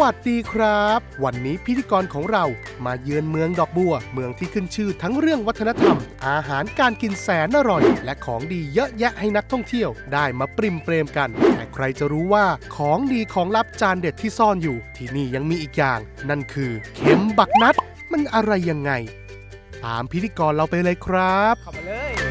วัสดีครับ วันนี้พิธีกรของเรามาเยือนเมืองดอกบัว เมืองที่ขึ้นชื่อทั้งเรื่องวัฒนธรรม อาหารการกินแสนอร่อย และของดีเยอะแยะให้นักท่องเที่ยว ได้มาปริมเปรมกัน แต่ใครจะรู้ว่าของดีของลับจานเด็ดที่ซ่อนอยู่ ที่นี่ยังมีอีกอย่าง นั่นคือเข็มบักนัด มันอะไรยังไง ตามพิธีกรเราไปเลยครับ เข้ามาเลย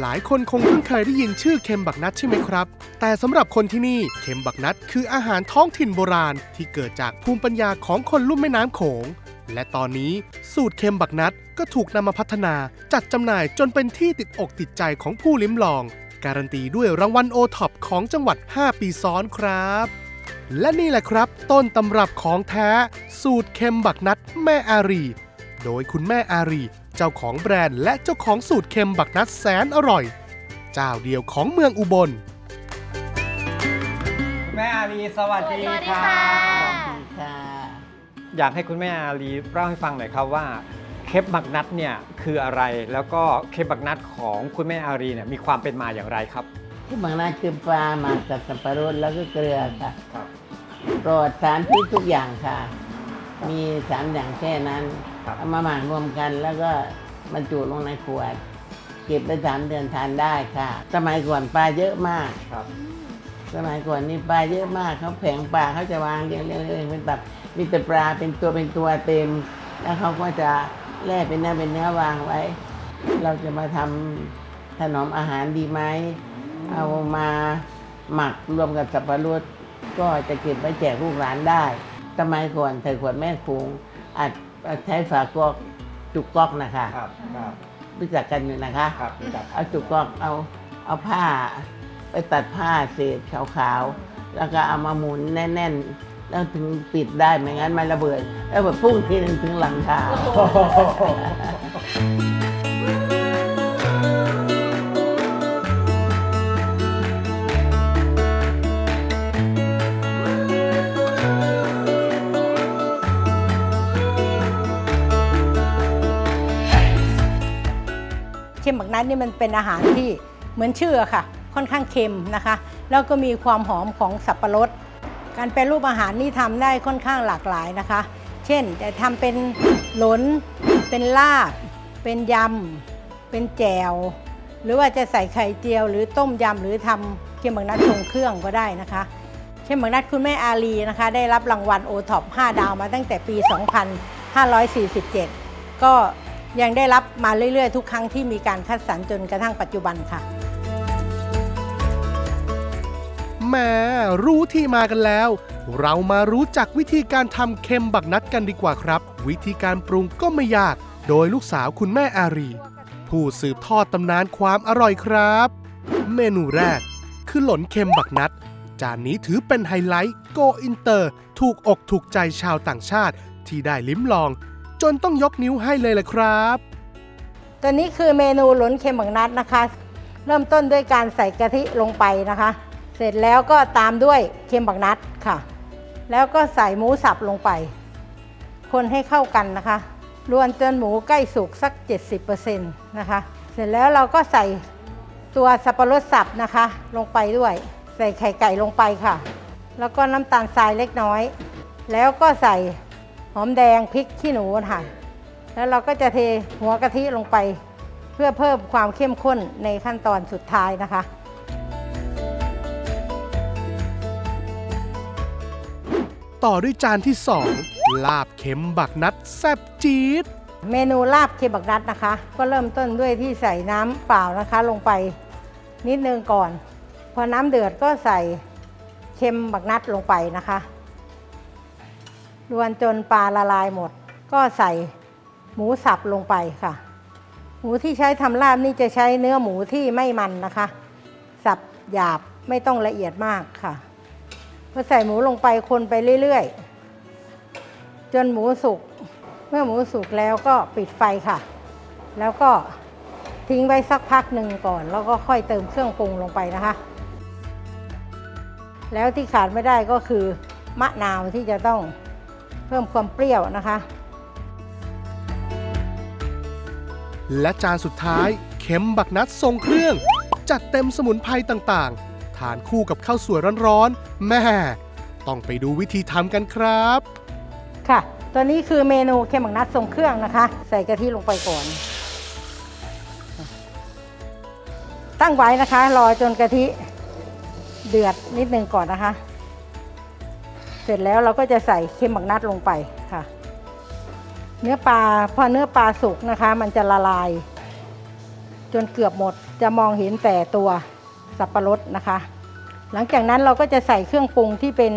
หลายคนคงเพิ่งเคยได้ยินชื่อเค็มบักนัดใช่ไหมครับ แต่สำหรับคนที่นี่เค็มบักนัดคืออาหารท้องถิ่นโบราณ ที่เกิดจากภูมิปัญญาของคนลุ่มแม่น้ำโขง และตอนนี้สูตรเค็มบักนัดก็ถูกนำมาพัฒนาจัดจำหน่ายจนเป็นที่ติดอกติดใจของผู้ลิ้มลอง การันตีด้วยรางวัลโอท็อปของจังหวัด 5 ปีซ้อนครับและนี่แหละครับ ต้นตำรับของแท้ สูตรเค็มบักนัดแม่อารี โดยคุณแม่อารี จ้าของแบรนด์และเจ้าของสูตรเค็มบักนัดแสนอร่อย เจ้าเดียวของเมืองอุบล คุณแม่อารีสวัสดีสวัสดีค่ะค่ะ ค่ะอยากให้คุณแม่อารีเล่าให้ฟังหน่อยครับว่าเคปบักนัดเนี่ยคืออะไรแล้วก็เคปบักนัดของคุณแม่อารีเนี่ยมีความเป็นมาอย่างไรครับ ที่บางนาคือปลาหมักกับสับปะรดแล้วก็เกลือค่ะครับ ปลอดสารพิษทุกอย่างค่ะ มีสามอย่างแค่นั้น ครับ เอามาหมักรวมกันแล้วก็บรรจุลงในขวด เก็บได้สามเดือนทานได้ค่ะ สมัยก่อนปลาเยอะมาก ครับสมัยก่อนนี่ปลาเยอะมากเขาแผงปลาเขาจะวางเรียงๆๆเป็นแบบมีแต่ปลาเป็นตัวเป็นตัวเต็ม แล้วเขาก็จะแล่เป็นเนื้อเป็นเนื้อวางไว้ เราจะมาทำถนอมอาหารดีไหมเอามาหมักรวมกับสับปะรดก็จะเก็บไว้แจกลูกหลานได้สมัยก่อนใส่ขวดแม่คงอาจอาจ ใช้ฝากอกจุกก๊อกนะคะครับครับรู้จักกันอยู่นะคะ ครับรู้จักเอาจุกกอกเอาเอาผ้า ไปตัดผ้าเศษขาวๆแล้วก็เอามาหมุนแน่นๆ แล้วถึงปิดได้ไม่งั้นมันระเบิดแล้วแบบพุ่งทีหนึงถึงหลังคาเค็มบั นัดนี่มันเป็นอาหารที่เหมือนชื่อค่ะ ค่อนข้างเค็มนะคะ แล้วก็มีความหอมของสับปะรด การแปรรูปอาหารนี่ทำได้ค่อนข้างหลากหลายนะคะ เช่นจะทำเป็นหลนเป็นลาบ เป็นยำ เป็นแจวหรือว่าจะใส่ไข่เจียว หรือต้มยำหรือทำเค็มบักนัดทรงเครื่องก็ได้นะคะเค็มบักนัดคุณแม่อารีนะคะ ได้รับรางวัลโอท็อป5ดาวมาตั้งแต่ปี 2547 ก็ ยังได้รับมาเรื่อยๆ ทุกครั้งที่มีการคัดสรรจนกระทั่งปัจจุบันค่ะ แหม่รู้ที่มากันแล้ว เรามารู้จักวิธีการทำเค็มบักนัดกันดีกว่าครับ วิธีการปรุงก็ไม่ยาก โดยลูกสาวคุณแม่อารี ผู้สืบทอดตำนานความอร่อยครับ เมนูแรก คือหลนเค็มบักนัด จานนี้ถือเป็นไฮไลท์โกอินเตอร์ ถูกอกถูกใจชาวต่างชาติที่ได้ลิ้มลอง จนต้องยกนิ้วให้เลยแหละครับ ตัวนี้คือเมนูหลนเค็มบักนัดนะคะ เริ่มต้นด้วยการใส่กะทิลงไปนะคะ เสร็จแล้วก็ตามด้วยเค็มบักนัดค่ะ แล้วก็ใส่หมูสับลงไป คนให้เข้ากันนะคะรวนจนหมูใกล้สุกสัก 70%นะคะ เสร็จแล้วเราก็ใส่ตัวสับปะรดสับนะคะ ลงไปด้วย ใส่ไข่ไก่ลงไปค่ะ แล้วก็น้ำตาลทรายเล็กน้อย แล้วก็ใส่ หอมแดงพริกขี้หนูค่ะ แล้วเราก็จะเทหัวกะทิลงไป เพื่อเพิ่มความเข้มข้นในขั้นตอนสุดท้ายนะคะ ต่อด้วยจานที่ 2 ลาบเค็มบักนัดแซ่บจี๊ดเมนูลาบเคบักนัดนะคะ ก็เริ่มต้นด้วยที่ใส่น้ำเปล่านะคะลงไปนิดนึงก่อน พอน้ำเดือดก็ใส่เค็มบักนัดลงไปนะคะ รวนจนปลาละลายหมด ก็ใส่หมูสับลงไปค่ะ หมูที่ใช้ทำลาบนี่จะใช้เนื้อหมูที่ไม่มันนะคะ สับหยาบไม่ต้องละเอียดมากค่ะพอใส่หมูลงไปคนไปเรื่อยๆ จนหมูสุก เมื่อหมูสุกแล้วก็ปิดไฟค่ะ แล้วก็ทิ้งไว้สักพักหนึ่งก่อน แล้วก็ค่อยเติมเครื่องปรุงลงไปนะคะ แล้วที่ขาดไม่ได้ก็คือมะนาวที่จะต้อง พิ่มความเปรี้ยวนะคะ และจานสุดท้ายเค็มบักนัดทรงเครื่อง จัดเต็มสมุนไพรต่างๆ ทานคู่กับข้าวสวยร้อนๆ แม่ ต้องไปดูวิธีทำกันครับ ค่ะ ตัวนี้คือเมนูเค็มบักนัดทรงเครื่องนะคะ ใส่กะทิลงไปก่อน ตั้งไว้นะคะ รอจนกะทิเดือดนิดนึงก่อนนะคะ เสร็จแล้วเราก็จะใส่เค็มบักนัดลงไปค่ะ เนื้อปลาพอเนื้อปลาสุกนะคะ มันจะละลาย จนเกือบหมดจะมองเห็นแต่ตัวสับปะรดนะคะ หลังจากนั้นเราก็จะใส่เครื่องปรุงที่เป็น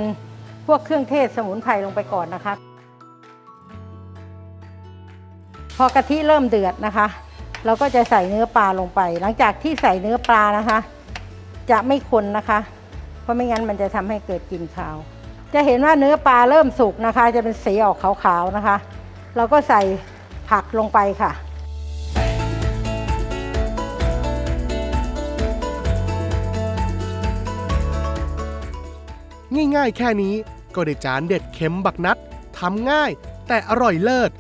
พวกเครื่องเทศสมุนไพรลงไปก่อนนะคะ พอกะทิเริ่มเดือดนะคะ เราก็จะใส่เนื้อปลาลงไป หลังจากที่ใส่เนื้อปลานะคะ จะไม่คนนะคะ เพราะไม่งั้นมันจะทำให้เกิดกลิ่นคาว จะเห็นว่าเนื้อปลาเริ่มสุกนะคะ จะเป็นสีออกขาวๆนะคะ เราก็ใส่ผักลงไปค่ะ ง่ายๆ แค่นี้ก็ได้จานเด็ดเข็มบักนัดทำง่าย แต่อร่อยเลิศ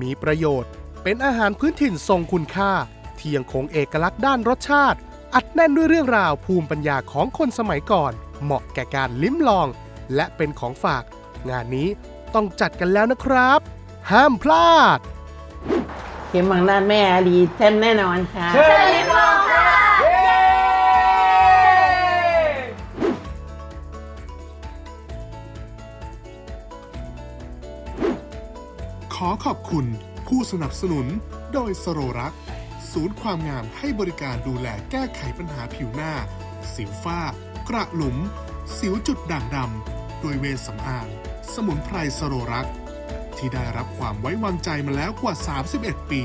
มีประโยชน์ เป็นอาหารพื้นถิ่นทรงคุณค่า ที่ยังคงเอกลักษณ์ด้านรสชาติ อัดแน่นด้วยเรื่องราวภูมิปัญญาของคนสมัยก่อน เหมาะแก่การลิ้มลอง และเป็นของฝาก งานนี้ต้องจัดกันแล้วนะครับ ห้ามพลาด เข็มบางนาดแม่อารีแท้มแน่นอนค่ะ เชิญยิ้มลองค่ะเย้ขอขอบคุณผู้สนับสนุนโดยสโรรัก ศูนย์ความงามให้บริการดูแลแก้ไขปัญหาผิวหน้า สิวฝ้า กระหลุม สิวจุดด่างดำ โดยเวสำอาง สมุนไพรสโรรัก ที่ได้รับความไว้วางใจมาแล้วกว่า 31 ปี